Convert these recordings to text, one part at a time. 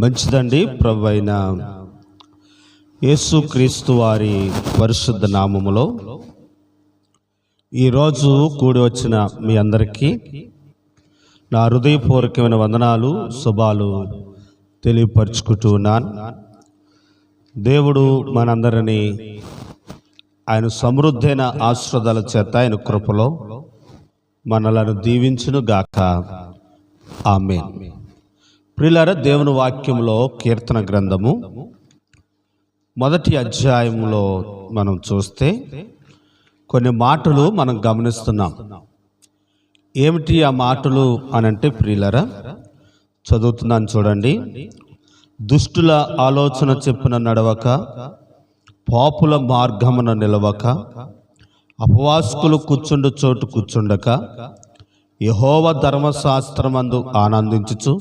మంచిదండి ప్రభు అయిన యేసుక్రీస్తు వారి పరిశుద్ధ నామములో. ఈరోజు కూడి వచ్చిన మీ అందరికీ నా హృదయపూర్వకమైన వందనాలు శుభాలు తెలియపరుచుకుంటూ ఉన్నాను. దేవుడు మనందరినీ ఆయన సమృద్ధైన ఆశ్రదాల చేత ఆయన కృపలో మనలను దీవించును గాక ఆమె ప్రిలర దేవుని వాక్యంలో కీర్తన గ్రంథము మొదటి అధ్యాయంలో మనం చూస్తే కొన్ని మాటలు మనం గమనిస్తున్నాం. ఏమిటి ఆ మాటలు అనంటే ప్రియులరా చదువుతున్నాను చూడండి. దుష్టుల ఆలోచన చెప్పున నడవక పాపుల మార్గమున నిలవక అపవాసుకులు కూర్చుండు చోటు కూర్చుండక యహోవ ధర్మశాస్త్రమందు ఆనందించుచు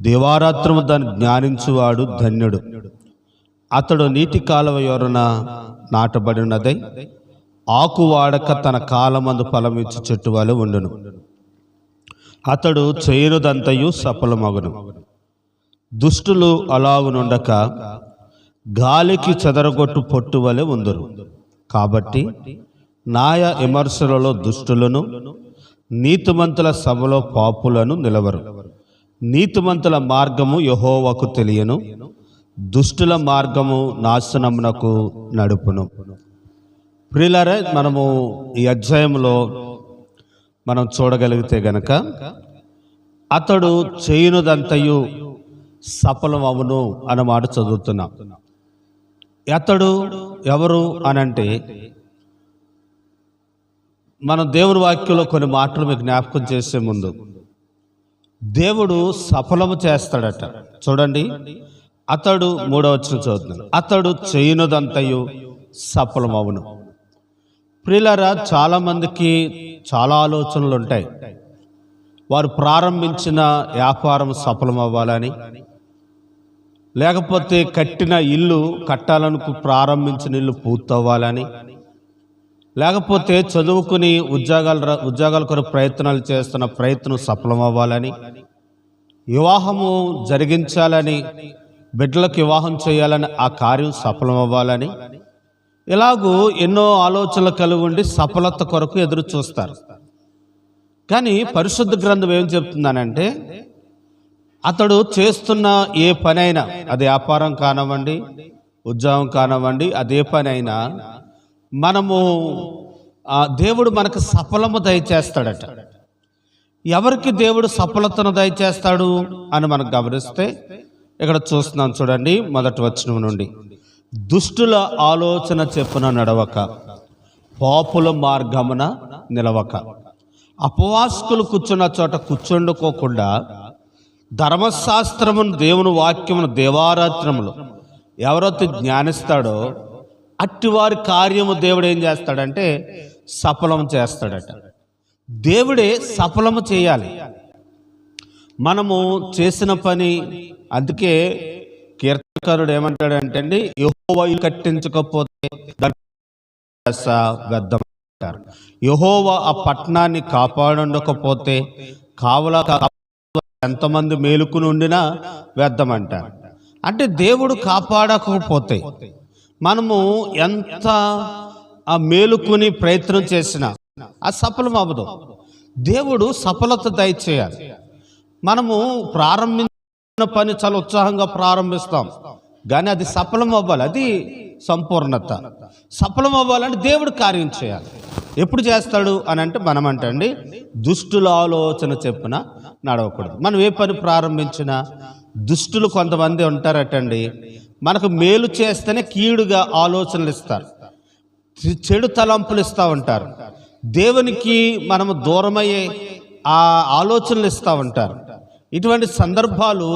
దివారాత్రము దాన్ని జ్ఞానించువాడు ధన్యుడు. అతడు నీటి కాలువ యొరన నాటబడినదై ఆకు వాడక తన కాలమందు ఫలమిచ్చు చెట్టు వలె ఉండును. అతడు చేయనుదంతయు సఫలమగును. దుష్టులు అలాగునుండక గాలికి చెదరగొట్టు పొట్టు వలె ఉందరు. కాబట్టి నాయ విమర్శలలో దుష్టులను నీతిమంతుల సభలో పాపులను నిలవరు. నీతిమంతుల మార్గము యహోవకు తెలియను. దుష్టుల మార్గము నాశనమునకు నడుపును. ప్రిలరే మనము ఈ అధ్యాయంలో మనం చూడగలిగితే గనక అతడు చేయునుదంతయు సఫలమవును అన్నమాట చదువుతున్నాం. అతడు ఎవరు అనంటే మనం దేవుని వాక్యంలో కొన్ని మాటలు మీకు జ్ఞాపకం చేసే ముందు దేవుడు సఫలము చేస్తాడట. చూడండి. అతడు మూడవ వచ్చిన చదువుతున్నాడు. అతడు చేయనదంతయు సఫలమవును. ప్రిలరా చాలామందికి చాలా ఆలోచనలు ఉంటాయి. వారు ప్రారంభించిన వ్యాపారం సఫలం అవ్వాలని లేకపోతే కట్టిన ఇల్లు కట్టాలనుకు ప్రారంభించిన ఇల్లు పూర్తవ్వాలని. లేకపోతే చదువుకుని ఉద్యోగాలు ఉద్యోగాల కొరకు ప్రయత్నాలు చేస్తున్న ప్రయత్నం సఫలం అవ్వాలని వివాహము జరిగించాలని బిడ్డలకు వివాహం చేయాలని ఆ కార్యం సఫలం అవ్వాలని ఇలాగూ ఎన్నో ఆలోచనలు కలిగి ఉండి సఫలత కొరకు ఎదురు చూస్తారు. కానీ పరిశుద్ధ గ్రంథం ఏం చెప్తుందనంటే అతడు చేస్తున్న ఏ పనైనా అది వ్యాపారం కానివ్వండి ఉద్యోగం కానివ్వండి అదే పని అయినా మనము ఆ, దేవుడు మనకు సఫలము దయచేస్తాడట. ఎవరికి దేవుడు సఫలతను దయచేస్తాడు అని మనం గమనిస్తే ఇక్కడ చూస్తున్నాం చూడండి మొదటి వచనం నుండి. దుష్టుల ఆలోచన చెప్పున నడవక పాపుల మార్గమున నిలవక. అపవాస్కులు కూర్చున్న చోట కూర్చుండుకోకుండా ధర్మశాస్త్రమును దేవుని వాక్యమును దేవారాత్రములు ఎవరైతే జ్ఞానిస్తాడో అట్టివారి కార్యము దేవుడు ఏం చేస్తాడంటే సఫలం చేస్తాడట. దేవుడే సఫలము చేయాలి. మనము చేసిన పని అందుకే కీర్తనకారుడు ఏమంటాడంటే అండి యహోవా కట్టించకపోతే దాని వ్యర్థం అంటారు యహోవా ఆ పట్టణాన్ని కాపాడకపోతే కావల ఎంతమంది మేలుకుని ఉండినా వ్యర్థం అంటారు అంటే దేవుడు కాపాడకపోతే మనము ఎంత ఆ మేలుకుని ప్రయత్నం చేసినా ఆ సఫలం అవ్వదు. దేవుడు సఫలత దయచేయాలి. మనము ప్రారంభించిన పని చాలా ఉత్సాహంగా ప్రారంభిస్తాం. కానీ అది సఫలం అవ్వాలి. అది సంపూర్ణత. సఫలం అవ్వాలంటే దేవుడు కార్యం చేయాలి. ఎప్పుడు చేస్తాడు అని అంటే మనం అంటండి దుష్టుల ఆలోచన చెప్పున నడవకూడదు. మనం ఏ పని ప్రారంభించినా దుష్టులు కొంతమంది ఉంటారటండి మనకు మేలు చేస్తేనే కీడుగా ఆలోచనలు ఇస్తారు. చెడు తలంపులు ఇస్తూ ఉంటారు. దేవునికి మనము దూరమయ్యే ఆ ఆలోచనలు ఇస్తూ ఉంటారు. ఇటువంటి సందర్భాలు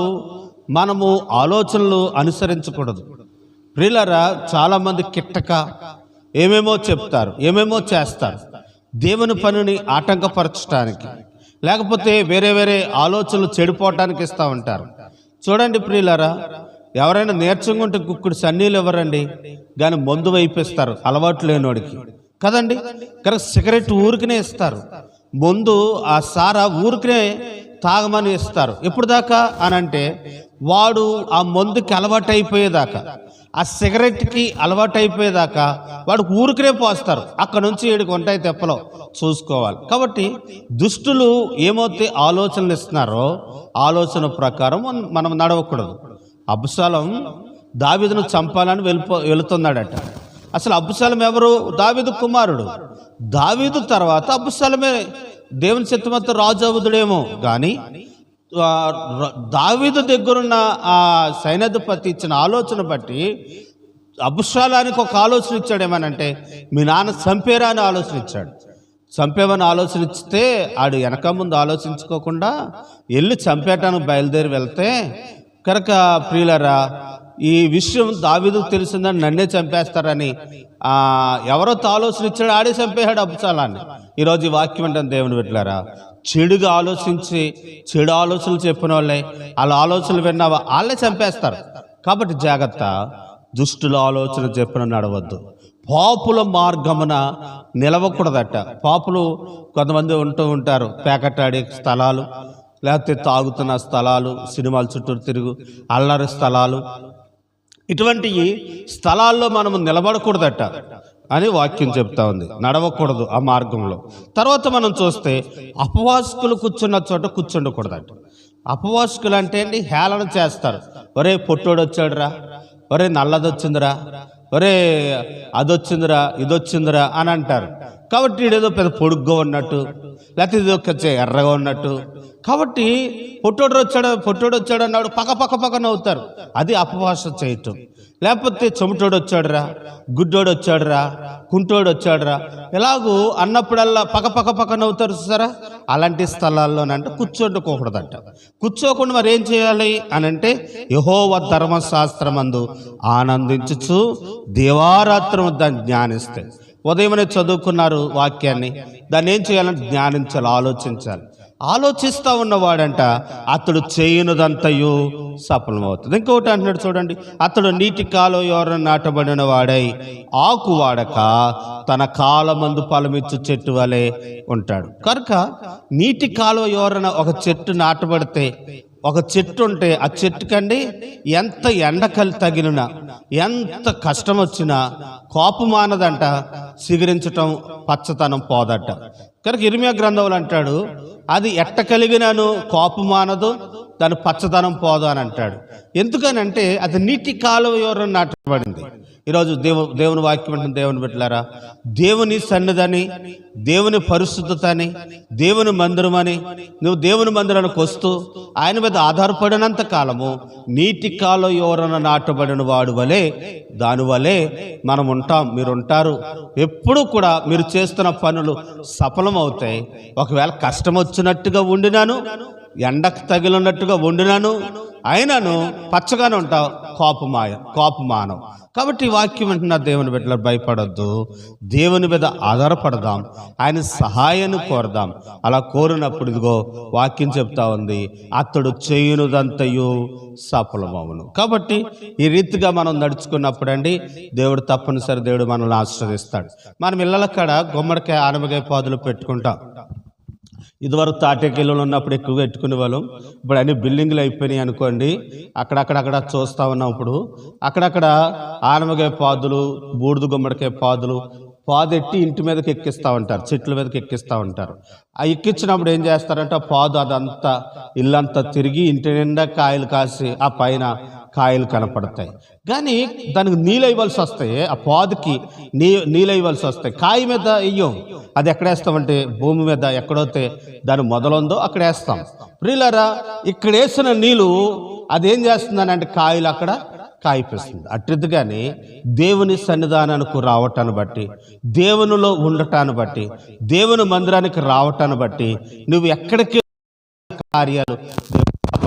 మనము ఆలోచనలు అనుసరించకూడదు. ప్రిలరా చాలామంది కిట్టక ఏమేమో చెప్తారు ఏమేమో చేస్తారు దేవుని పనిని ఆటంకపరచడానికి లేకపోతే వేరే వేరే ఆలోచనలు చెడిపోవటానికి ఇస్తూ ఉంటారు. చూడండి ప్రియులరా ఎవరైనా నేర్చంగా ఉంటే కుక్కుడు సన్నీలు ఎవరండి కానీ మందు వైపిస్తారు అలవాటు లేనోడికి. కదండి? కరెక్ట్ సిగరెట్ ఊరికనే ఇస్తారు. ముందు ఆ సారా ఊరికనే తాగమని ఇస్తారు. ఎప్పుడు దాకా? అని అంటే వాడు ఆ మందుకి అలవాటు అయిపోయేదాకా. ఆ సిగరెట్కి అలవాటు అయిపోయేదాకా వాడు ఊరికనే పోస్తారు. అక్కడ నుంచి ఏడుకు ఉంటాయి తెప్పలో. చూసుకోవాలి. కాబట్టి దుష్టులు ఏమైతే ఆలోచనలు ఇస్తున్నారో ఆలోచన ప్రకారం మనం నడవకూడదు. అబ్సలం దావిదును చంపాలని వెళ్ళిపో వెళుతున్నాడట. అసలు అబ్బుసలం ఎవరు? దావీదు కుమారుడు. దావీదు తర్వాత అబ్బుసలమే దేవుని చిత్తమంతా రాజు అవుదుడేమో. కానీ దావిదు దావీదు దగ్గరున్న ఆ సైన్యాధిపతి ఇచ్చిన ఆలోచన బట్టి అబుషాలానికి ఒక ఆలోచన ఇచ్చాడు ఏమనంటే మీ నాన్న చంపేరా? అని ఆలోచన ఇచ్చాడు. చంపేమని ఆలోచన ఇస్తే ఆడు వెనక ముందు ఆలోచించుకోకుండా వెళ్ళి చంపేటానికి బయలుదేరి వెళ్తే కనుక ప్రియులరా ఈ విషయం దావీదుకు తెలిసిందని నన్నే చంపేస్తారని ఎవరో ఆలోచన ఇచ్చాడు ఆడే చంపేశాడు అబ్బుచాలాన్ని ఈరోజు ఈ వాక్యం అంటే దేవుని పెట్టారా చెడుగా ఆలోచించి చెడు ఆలోచనలు చెప్పిన వాళ్ళే వాళ్ళ ఆలోచనలు విన్నావా వాళ్ళే చంపేస్తారు. కాబట్టి జాగ్రత్త దుష్టుల ఆలోచన చెప్పిన నడవద్దు పాపుల మార్గమున నిలవకూడదట. పాపులు కొంతమంది ఉంటూ ఉంటారు పేకటాడే స్థలాలు. లేకపోతే తాగుతున్న స్థలాలు సినిమాల చుట్టూ తిరుగు అల్లరి స్థలాలు. ఇటువంటి స్థలాల్లో మనం నిలబడకూడదట అని వాక్యం చెప్తా ఉంది. నడవకూడదు ఆ మార్గంలో. తర్వాత మనం చూస్తే అపవాసుకులు కూర్చున్న చోట కూర్చుండకూడదట. అపవాసుకులు అంటే అండి హేళన చేస్తారు. ఒరే పొట్టోడు వచ్చాడురా ఒరే నల్లది వచ్చిందిరా ఒరే అదొచ్చిందిరా ఇదొచ్చిందిరా అని అంటారు. కాబట్టి ఏదో పెద్ద పొడుగ్గా ఉన్నట్టు లేకపోతే ఇది ఒక ఎర్రగా ఉన్నట్టు. కాబట్టి పొట్టోడు వచ్చాడు పొట్టోడు వచ్చాడు అన్నాడు పక్క పక్క పక్క నవ్వుతారు. అది అపభాష చేయటం. లేకపోతే చెమటోడు వచ్చాడురా గుడ్డోడు వచ్చాడురా కుంటోడు వచ్చాడురా ఎలాగూ అన్నప్పుడల్లా పక్క పక్క పక్క నవ్వుతారు చూసారా? అలాంటి స్థలాల్లోనంటే కూర్చోండుకోకూడదంట. కూర్చోకుండా మరి ఏం చేయాలి అని అంటే యహోవ ధర్మశాస్త్రమందు ఆనందించుచు దేవారాత్రం దాన్ని జ్ఞానిస్తే ఉదయమనే చదువుకున్నారు వాక్యాన్ని. దాన్ని ఏం చేయాలంటే జ్ఞానించాలి ఆలోచించాలి. ఆలోచిస్తూ ఉన్నవాడంట అతడు చేయనుదంతయు సఫలమవుతుంది. ఇంకొకటి అంటున్నాడు చూడండి అతడు నీటి కాలం ఎవరైనా నాటబడిన వాడై ఆకు వాడక తన కాలమందు ఫలమిచ్చు చెట్టు వలె ఉంటాడు. కనుక నీటి కాలువ ఎవరైనా ఒక చెట్టు నాటబడితే ఒక చెట్టు ఉంటే ఆ చెట్టుకండి ఎంత ఎండకలు తగిలినా ఎంత కష్టం వచ్చినా కోపమానదంట సిగురించటం పచ్చతనం పోదట. కనుక ఇరిమియా గ్రంథంలో అంటాడు అది ఎట్ట కలిగినను కోపమానదు దాని పచ్చదనం పోదు అని అంటాడు. ఎందుకనంటే అది నీటి కాలువ ఎవరు నాటబడింది. ఈరోజు దేవు దేవుని వాక్యం అంటే దేవుని పెట్టారా దేవుని సన్నదని దేవుని పరిశుద్ధత అని దేవుని మందిరం అని నువ్వు దేవుని మందిరానికి వస్తూ ఆయన మీద ఆధారపడినంత కాలము నీటి కాలువ ఎవరన్నా నాటబడిన వాడు వలె దాని వలె మనం ఉంటాం మీరు ఉంటారు ఎప్పుడూ కూడా మీరు చేస్తున్న పనులు సఫలం అవుతాయి ఒకవేళ కష్టం వచ్చినట్టుగా ఉండినాను ఎండకు తగిలినట్టుగా వండినాను అయినను పచ్చగానే ఉంటావు. కోపమాయ కోపమానం కాబట్టి వాక్యం అంటున్న దేవుని బిడ్డలు భయపడొద్దు. దేవుని మీద ఆధారపడదాం. ఆయన సహాయాన్ని కోరదాం. అలా కోరినప్పుడు ఇదిగో వాక్యం చెప్తా ఉంది. అతడు చేయునుదంతయు సఫలమవును. కాబట్టి ఈ రీతిగా మనం నడుచుకున్నప్పుడు అండి దేవుడు తప్పనిసరి దేవుడు మనల్ని ఆశ్రదిస్తాడు మనం ఇళ్ళ కాడ గుమ్మడికాయ ఆనమకాయ పాదులు పెట్టుకుంటాం. ఇదివరకు తాటేకెళ్ళలో ఉన్నప్పుడు ఎక్కువగా పెట్టుకునే వాళ్ళం. ఇప్పుడు అన్ని బిల్డింగ్లు అయిపోయినాయి అనుకోండి. అక్కడక్కడక్కడ చూస్తూ ఉన్నాం ఇప్పుడు. అక్కడక్కడ ఆనమకాయ పాదులు బూడిద గుమ్మడికాయ పాదులు పాదెట్టి ఇంటి మీదకి ఎక్కిస్తూ ఉంటారు. చెట్ల మీదకి ఎక్కిస్తూ ఉంటారు. ఆ ఎక్కించినప్పుడు ఏం చేస్తారంటే ఆ పాదు అదంతా ఇల్లంతా తిరిగి ఇంటి నిండా కాయలు కాసి ఆ పైన కాయలు కనపడతాయి. కానీ దానికి నీళ్ళు ఇవ్వాల్సి వస్తాయి. ఆ పాదుకి నీ నీళ్ళు ఇవ్వాల్సి వస్తాయి. కాయ మీద ఇయ్యం. అది ఎక్కడ వేస్తామంటే భూమి మీద ఎక్కడైతే దాని మొదలుందో అక్కడ వేస్తాం. ప్రియులరా ఇక్కడ వేసిన నీళ్ళు అదేం చేస్తుందని అంటే కాయలు అక్కడ కాయిపిస్తుంది. అట్టిదిగానే దేవుని సన్నిధానానికి రావటాన్ని బట్టి దేవునిలో ఉండటాన్ని బట్టి దేవుని మందిరానికి రావటాన్ని బట్టి నువ్వు ఎక్కడికి కార్యాలు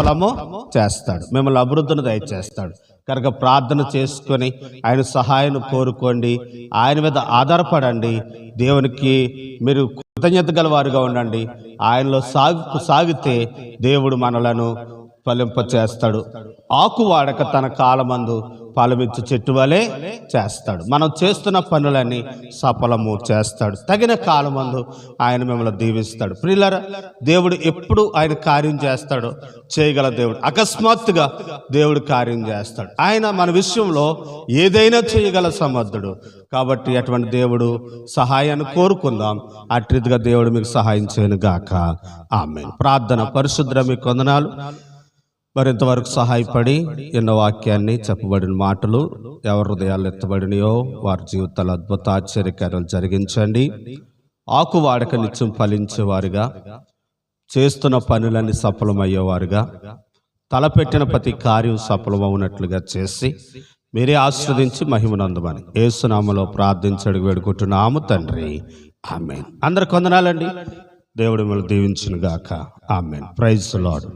సఫలము చేస్తాడు. మిమ్మల్ని అభివృద్ధిని దయచేస్తాడు. కనుక ప్రార్థన చేసుకొని ఆయన సహాయం కోరుకోండి. ఆయన మీద ఆధారపడండి. దేవునికి మీరు కృతజ్ఞత గలవారుగా ఉండండి. ఆయనలో సాగు సాగితే దేవుడు మనలను ఫలింప చేస్తాడు ఆకు వాడక తన కాలమందు ఫలమిచ్చు చెట్టు వలె చేస్తాడు. మనం చేస్తున్న పనులన్నీ సఫలము చేస్తాడు. తగిన కాలమందు ఆయన మిమ్మల్ని దీవిస్తాడు. ప్రియులరా దేవుడు ఎప్పుడు ఆయన కార్యం చేస్తాడు చేయగల దేవుడు. అకస్మాత్తుగా దేవుడు కార్యం చేస్తాడు. ఆయన మన విషయంలో ఏదైనా చేయగల సమర్థుడు. కాబట్టి అటువంటి దేవుడు సహాయాన్ని కోరుకుందాం. అట్రీతిగా దేవుడు మీకు సహాయం చేయను గాక. ఆమె ప్రార్థన పరిశుద్ర మీకు వందనాలు. మరింతవరకు సహాయపడి ఎన్న వాక్యాన్ని చెప్పబడిన మాటలు ఎవరి హృదయాలు ఎత్తబడినయో వారి జీవితాలు అద్భుత ఆశ్చర్యకార్యాలు జరిగించండి. ఆకు వాడక నిత్యం ఫలించేవారుగా చేస్తున్న పనులన్నీ సఫలమయ్యేవారుగా తలపెట్టిన ప్రతి కార్యం సఫలమవునట్లుగా చేసి మీరే ఆస్వాదించి మహిమనందమని ఏసునామలో ప్రార్థించడు వేడుకుంటున్నాము తండ్రి. ఆమె అందరు కొందనాలండి దేవుడు మిమ్మల్ని దీవించును గాక ఆమెన్. Praise lord